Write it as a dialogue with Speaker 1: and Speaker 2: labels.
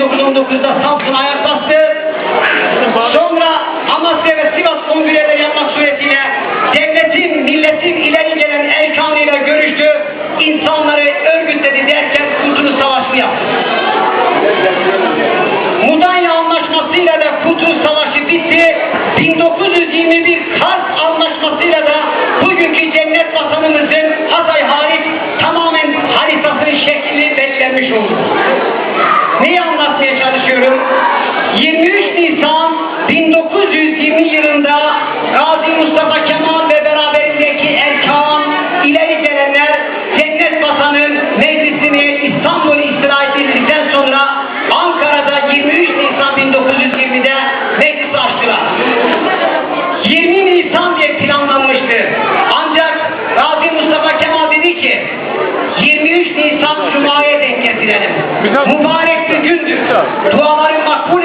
Speaker 1: 1919'da Samsun'a ayak bastı. Sonra Amasya ve Sivas kongreleri yapmak suretiyle devletin, milletin ileri gelen erkanıyla görüştü. insanları örgütledi derken Kurtuluş Savaşı'nı yaptı. Mudanya Anlaşması'yla da Kurtuluş Savaşı bitti. 1921 Kars Anlaşması'yla da bugünkü cennet vatanımızın Hatay hariç tamamen haritasının şekli belirlenmiş oldu. Çalışıyorum? 23 Nisan 1920 yılında Gazi Mustafa Kemal ve beraberindeki erkan ileri gelenler cennet vatanın meclisini İstanbul'u istila edildikten sonra Ankara'da 23 Nisan 1920'de meclis açtılar. 20 Nisan diye planlanmıştı. Ancak Gazi Mustafa Kemal dedi ki 23 Nisan Cuma'ya denk getirelim.
Speaker 2: Então.
Speaker 1: Do amor é uma coisa.